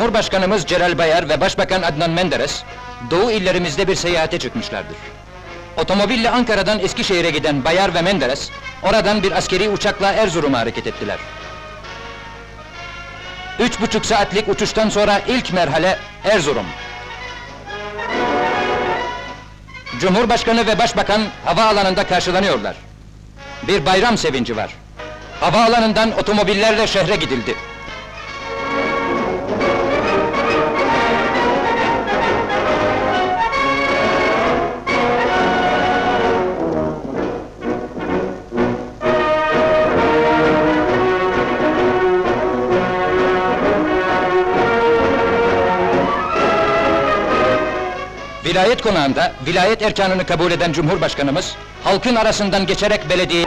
Cumhurbaşkanımız Celal Bayar ve Başbakan Adnan Menderes, Doğu illerimizde bir seyahate çıkmışlardır. Otomobille Ankara'dan Eskişehir'e giden Bayar ve Menderes, oradan bir askeri uçakla Erzurum'a hareket ettiler. Üç buçuk saatlik uçuştan sonra ilk merhale Erzurum. Cumhurbaşkanı ve Başbakan havaalanında karşılanıyorlar. Bir bayram sevinci var. Havaalanından otomobillerle şehre gidildi. Vilayet konağında vilayet erkanını kabul eden Cumhurbaşkanımız halkın arasından geçerek belediye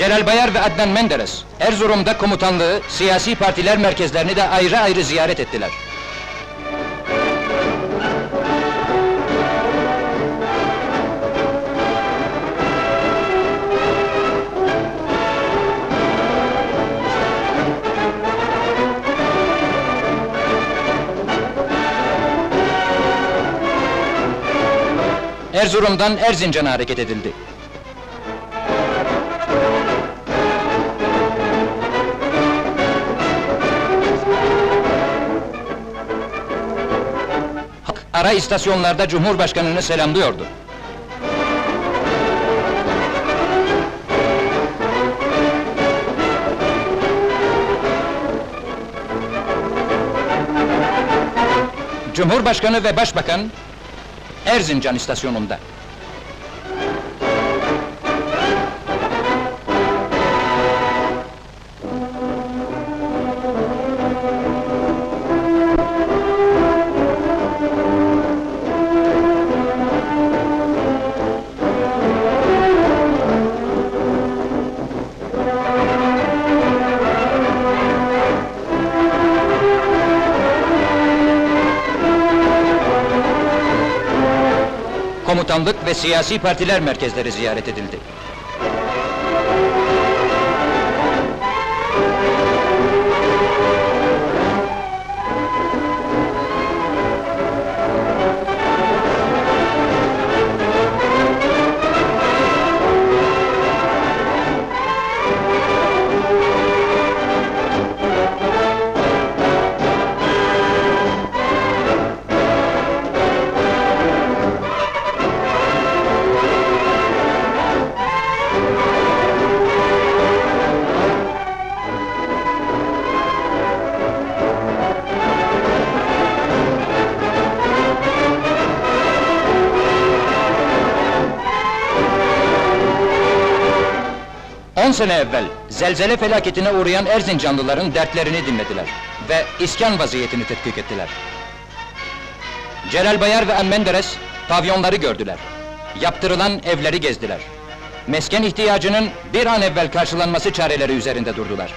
Celal Bayar ve Adnan Menderes, Erzurum'da komutanlığı, siyasi partiler merkezlerini de ayrı ayrı ziyaret ettiler. Erzurum'dan Erzincan'a hareket edildi. Ara istasyonlarda Cumhurbaşkanını selamlıyordu. Cumhurbaşkanı ve Başbakan Erzincan istasyonunda. Komutanlık ve siyasi partiler merkezleri ziyaret edildi. On sene evvel zelzele felaketine uğrayan Erzincanlıların dertlerini dinlediler ve iskan vaziyetini tetkik ettiler. Celal Bayar ve Menderes pavyonları gördüler. Yaptırılan evleri gezdiler. Mesken ihtiyacının bir an evvel karşılanması çareleri üzerinde durdular.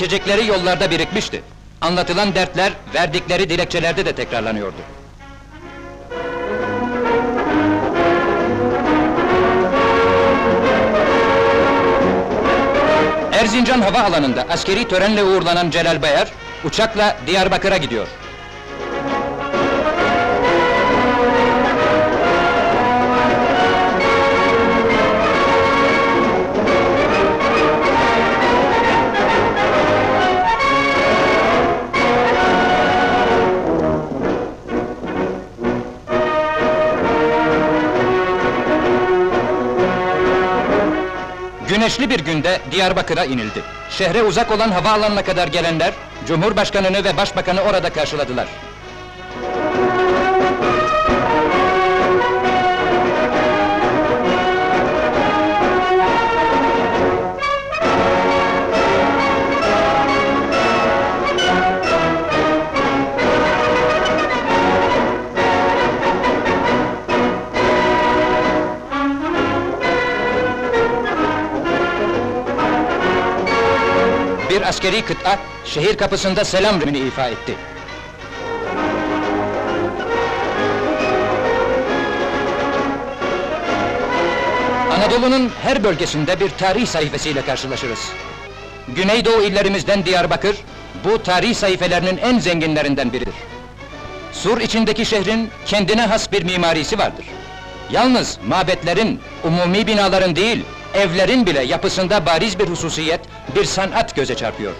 Geçecekleri yollarda birikmişti. Anlatılan dertler, verdikleri dilekçelerde de tekrarlanıyordu. Erzincan hava alanında askeri törenle uğurlanan Celal Bayar, uçakla Diyarbakır'a gidiyor. Güneşli bir günde Diyarbakır'a inildi. Şehre uzak olan havaalanına kadar gelenler, Cumhurbaşkanını ve Başbakanı orada karşıladılar. Askeri kıta, şehir kapısında selam rümünü ifa etti. Anadolu'nun her bölgesinde bir tarih sayfasıyla karşılaşırız. Güneydoğu illerimizden Diyarbakır, bu tarih sayfelerinin en zenginlerinden biridir. Sur içindeki şehrin kendine has bir mimarisi vardır. Yalnız mabetlerin, umumi binaların değil, evlerin bile yapısında bariz bir hususiyet, bir sanat göze çarpıyor.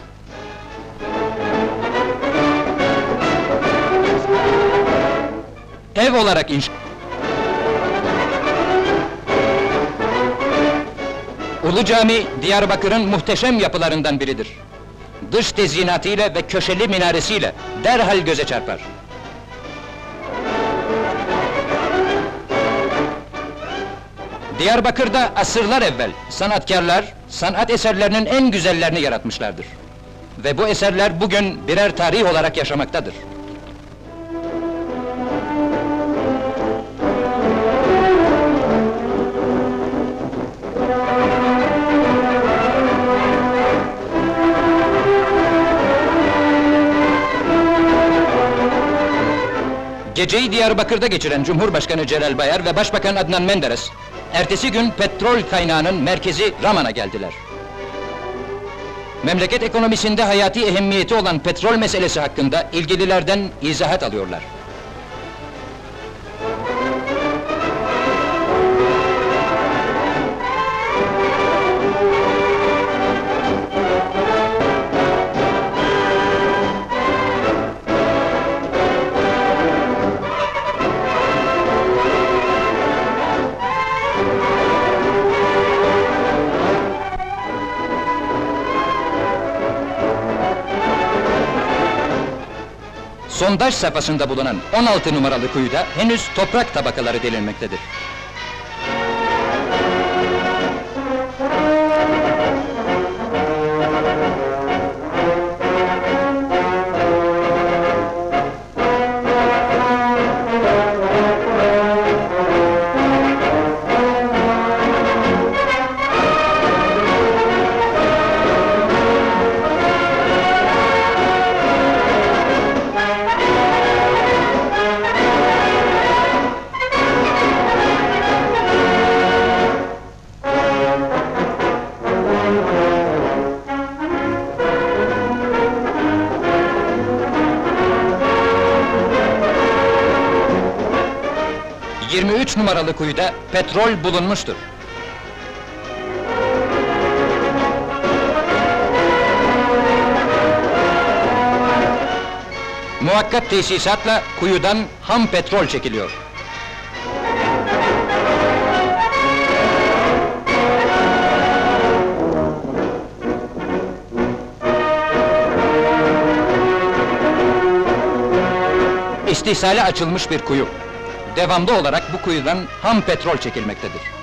Ev olarak inşa... Ulu Cami, Diyarbakır'ın muhteşem yapılarından biridir. Dış tezyinatıyla ve köşeli minaresiyle derhal göze çarpar. Diyarbakır'da asırlar evvel sanatkarlar, sanat eserlerinin en güzellerini yaratmışlardır. Ve bu eserler bugün birer tarih olarak yaşamaktadır. Geceyi Diyarbakır'da geçiren Cumhurbaşkanı Celal Bayar ve Başbakan Adnan Menderes, ertesi gün petrol kaynağının merkezi Raman'a geldiler. Memleket ekonomisinde hayati ehemmiyeti olan petrol meselesi hakkında ilgililerden izahat alıyorlar. Sondaj safhasında bulunan 16 numaralı kuyuda henüz toprak tabakaları delinmektedir. Numaralı kuyuda petrol bulunmuştur. Muhakkak tesisatla kuyudan ham petrol çekiliyor. İstihsale açılmış bir kuyu. Devamlı olarak bu kuyudan ham petrol çekilmektedir.